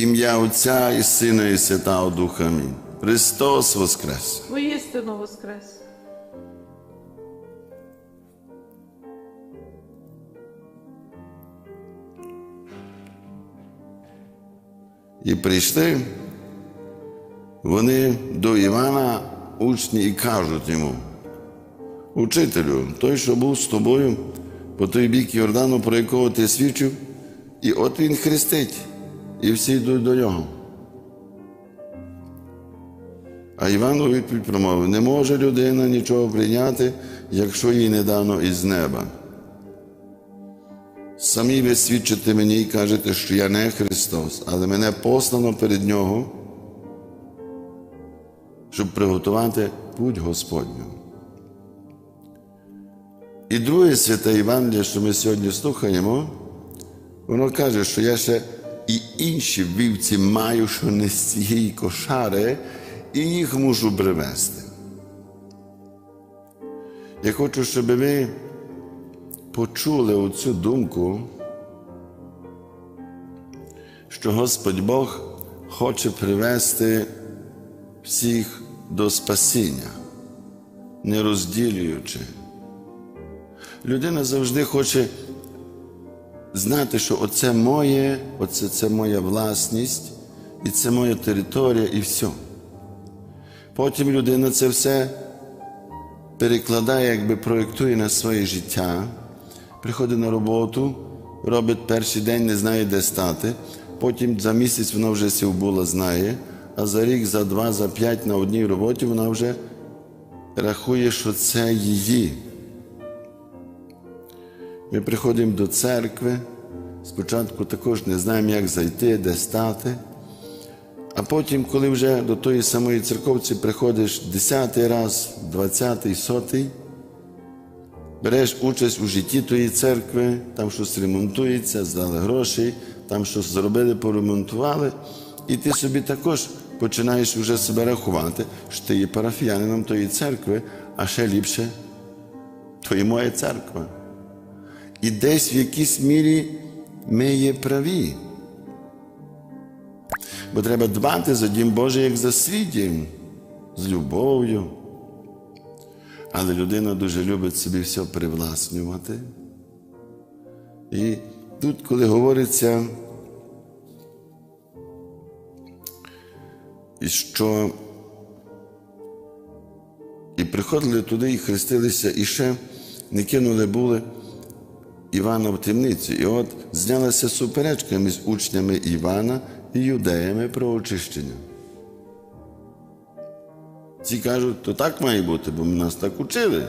Ім'я Отця і Сина, і Святого Духа. Амінь. Христос Воскрес! Воістину воскрес. І прийшли вони до Івана, учні, і кажуть йому, Учителю, той, що був з тобою по той бік Йордану, про якого ти свідчив, і от він хрестить, і всі йдуть до нього. А Іван відповідь промовив, не може людина нічого прийняти, якщо їй не дано із неба. Самі ви свідчите мені і кажете, що я не Христос, але мене послано перед Нього, щоб приготувати путь Господню. І друге святе Євангеліє, що ми сьогодні слухаємо, воно каже, що я ще і інші вівці маю, що не з цієї кошари, і їх мушу привезти. Я хочу, щоб ви почули оцю думку, що Господь Бог хоче привести всіх до спасіння, не розділюючи. Людина завжди хоче знати, що оце моє, оце це моя власність, і це моя територія, і все. Потім людина це все перекладає, якби проєктує на своє життя, приходить на роботу, робить перший день, не знає, де стати. Потім за місяць вона вже сівбула знає, а за рік, за два, за п'ять на одній роботі вона вже рахує, що це її. Ми приходимо до церкви, спочатку також не знаємо, як зайти, де стати. А потім, коли вже до тої самої церковці приходиш десятий раз, двадцятий, сотий, береш участь у житті тої церкви, там щось ремонтується, здали гроші, там щось зробили, поремонтували, і ти собі також починаєш вже себе рахувати, що ти є парафіянином тої церкви, а ще ліпше, то є моя церква. І десь в якійсь мірі ми є праві. Бо треба дбати за дім Божий, як за свій дім, з любов'ю. Але людина дуже любить собі все привласнювати. І тут, коли говориться, що і приходили туди, і хрестилися, і ще не кинули були Івана в темниці. І от знялася суперечка між учнями Івана і юдеями про очищення. Ці кажуть, то так має бути, бо нас так учили.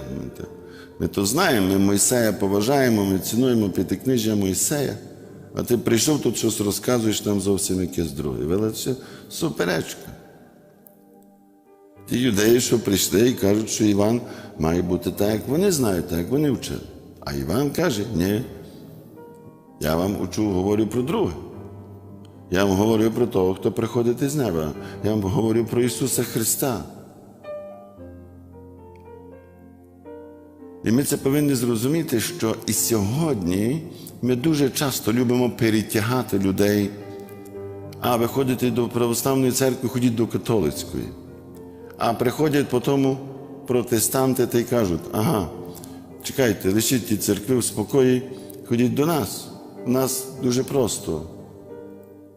Ми то, знаємо, ми Мойсея поважаємо, ми цінуємо п'ятикнижжя Мойсея. А ти прийшов тут щось розказуєш нам зовсім якесь друге. Велика суперечка. Ті юдеї, що прийшли і кажуть, що Іван має бути так, як вони знають, так як вони вчили. А Іван каже, ні, я вам учу, говорю про друге. Я вам говорю про того, хто приходить із неба. Я вам говорю про Ісуса Христа. І ми це повинні зрозуміти, що і сьогодні ми дуже часто любимо перетягати людей. А ви ходите до православної церкви, ходіть до католицької. А приходять по тому протестанти та й кажуть, ага, чекайте, лишіть ті церкви в спокої, ходіть до нас. У нас дуже просто.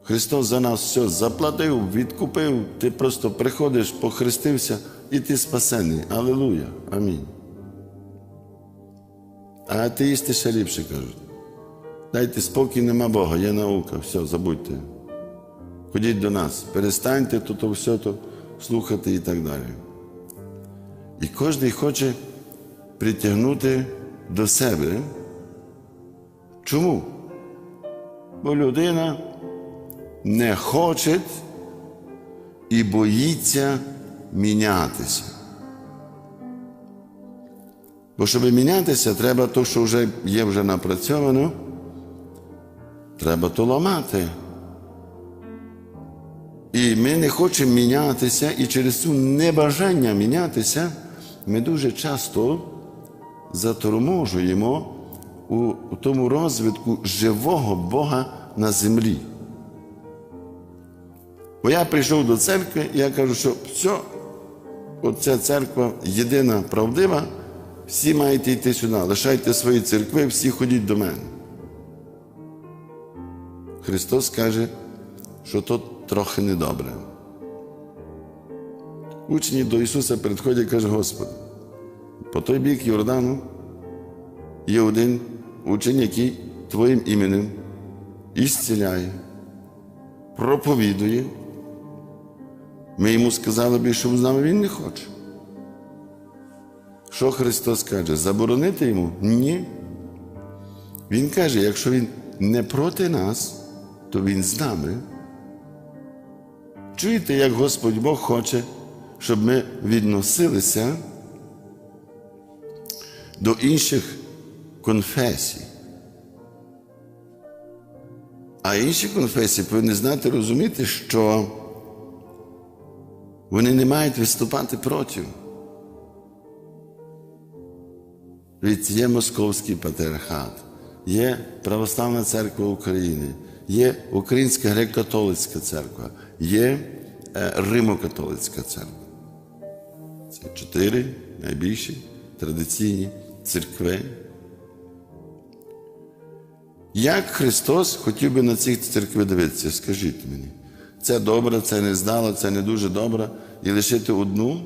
Христос за нас все заплатив, відкупив, ти просто приходиш, похрестився і ти спасений. Аллилуйя. Амінь. А атеїсти ще ліпше кажуть. Дайте спокій, нема Бога, є наука, все, забудьте. Ходіть до нас, перестаньте то все то слухати і так далі. І кожен хоче притягнути до себе. Чому? Бо людина не хоче і боїться мінятися. Бо щоб мінятися, треба то, що вже є вже напрацьовано, треба то ламати. І ми не хочемо мінятися, і через це небажання мінятися ми дуже часто заторможуємо у, тому розвитку живого Бога на землі. Бо я прийшов до церкви, і я кажу, що все, оця церква єдина правдива, всі маєте йти сюди, лишайте свої церкви, всі ходіть до мене. Христос каже, що то трохи недобре. Учні до Ісуса підходять і кажуть, Господи, по той бік Йордану є один учень, який Твоїм іменем ісціляє, проповідує. Ми йому сказали б, що з нами він не хоче. Що Христос каже? Заборонити йому? Ні. Він каже, якщо він не проти нас, то він з нами. Чуєте, як Господь Бог хоче, щоб ми відносилися до інших конфесій. А інші конфесії повинні знати, розуміти, що вони не мають виступати проти. Від є Московський патріархат, є Православна церква України, є Українська греко-католицька церква, є е, Римо-католицька церква. Це чотири найбільші традиційні церкви. Як Христос хотів би на цих церкви дивитися, скажіть мені, це добре, це не здало, це не дуже добре, і лишити одну?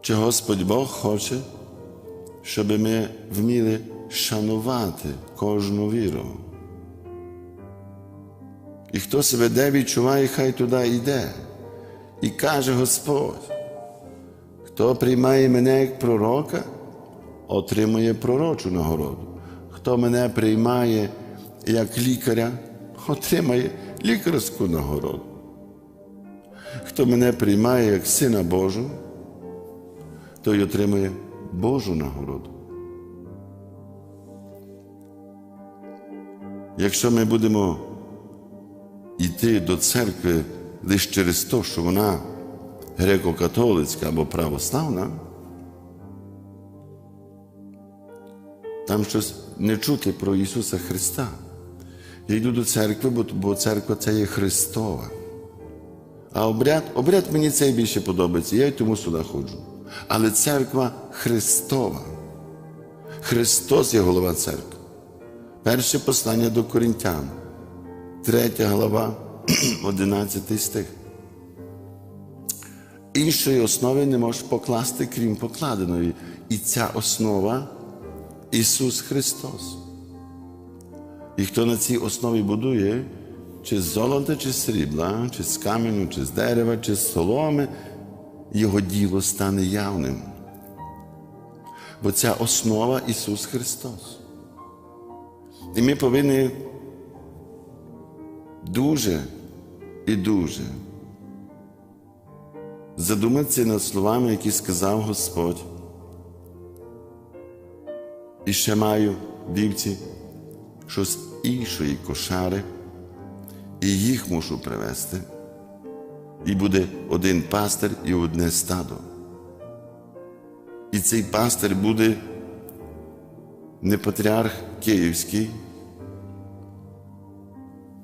Чи Господь Бог хоче, щоб ми вміли шанувати кожну віру? І хто себе де відчуває, хай туди йде. І каже Господь, хто приймає мене як пророка, отримує пророчу нагороду. Хто мене приймає як лікаря, отримає лікарську нагороду. Хто мене приймає як Сина Божого, той отримує Божу нагороду. Якщо ми будемо йти до церкви лише через те, що вона греко-католицька або православна, там щось не чути про Ісуса Христа. Я йду до церкви, бо, церква це є Христова. А обряд, обряд мені цей більше подобається, я й тому сюди ходжу. Але церква Христова. Христос є голова церкви. Перше послання до Коринтян, третя глава, 11 стих. Іншої основи не можеш покласти, крім покладеної. І ця основа Ісус Христос. І хто на цій основі будує, чи з золота, чи з срібла, чи з каменю, чи з дерева, чи з соломи, його діло стане явним. Бо ця основа Ісус Христос. І ми повинні дуже і дуже задуматися над словами, які сказав Господь. І ще маю вівці, що з іншої кошари, і їх мушу привезти. І буде один пастир і одне стадо. І цей пастир буде не патріарх Київський,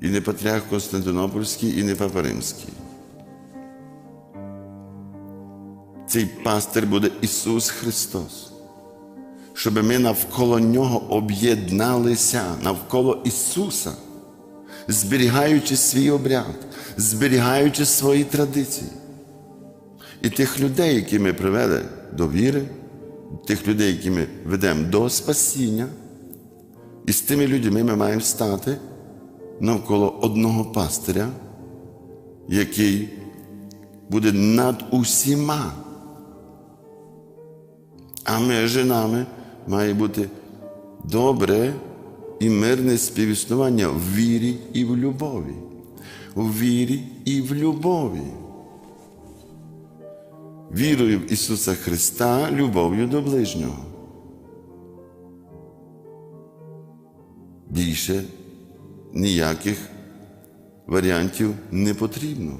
і не патріарх Константинопольський, і не Папа Римський. Цей пастир буде Ісус Христос, щоб ми навколо Нього об'єдналися навколо Ісуса, зберігаючи свій обряд, зберігаючи свої традиції. І тих людей, які ми привели до віри, тих людей, які ми ведемо до спасіння, і з тими людьми ми маємо стати навколо одного пастиря, який буде над усіма. А між нами має бути добре і мирне співіснування в вірі і в любові. У вірі і в любові. Вірою в Ісуса Христа, любов'ю до ближнього. Більше ніяких варіантів не потрібно.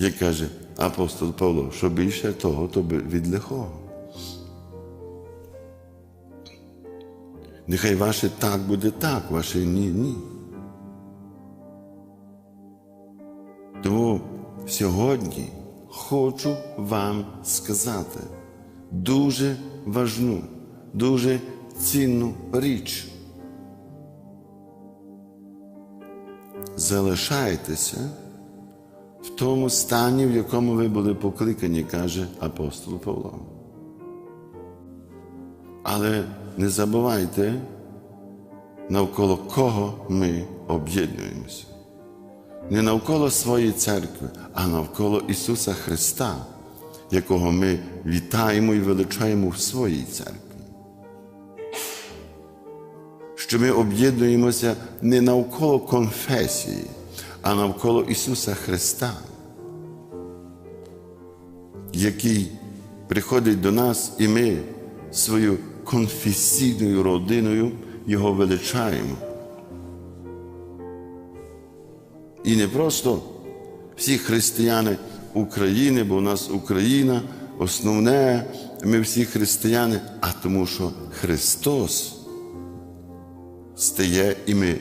Як каже апостол Павло, що більше того, то від лихого. Нехай ваше так буде так, ваше ні ні. сьогодні хочу вам сказати дуже важну, дуже цінну річ. Залишайтеся в тому стані, в якому ви були покликані, каже апостол Павло. Але не забувайте, навколо кого ми об'єднуємося. Не навколо своєї церкви, а навколо Ісуса Христа, якого ми вітаємо і величаємо в своїй церкві. Що ми об'єднуємося не навколо конфесії, а навколо Ісуса Христа, який приходить до нас, і ми свою конфесійною родиною Його величаємо. І не просто всі християни України, бо у нас Україна основне, ми всі християни, а тому, що Христос стає і ми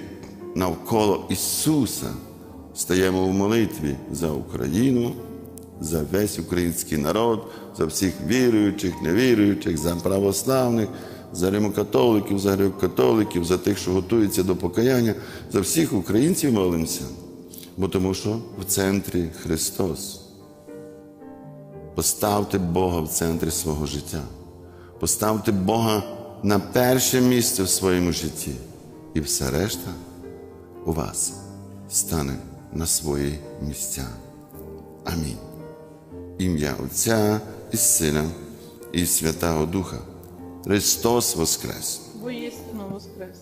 навколо Ісуса стаємо в молитві за Україну, за весь український народ, за всіх віруючих, невіруючих, за православних, за римокатоликів, за греко-католиків, за тих, що готуються до покаяння, за всіх українців молимося, бо тому що в центрі Христос. Поставте Бога в центрі свого життя. Поставте Бога на перше місце в своєму житті. І все решта у вас стане на свої місця. Амінь. Ім'я Отця і Сина, і Святого Духа. Христос Воскрес! Воістину воскрес.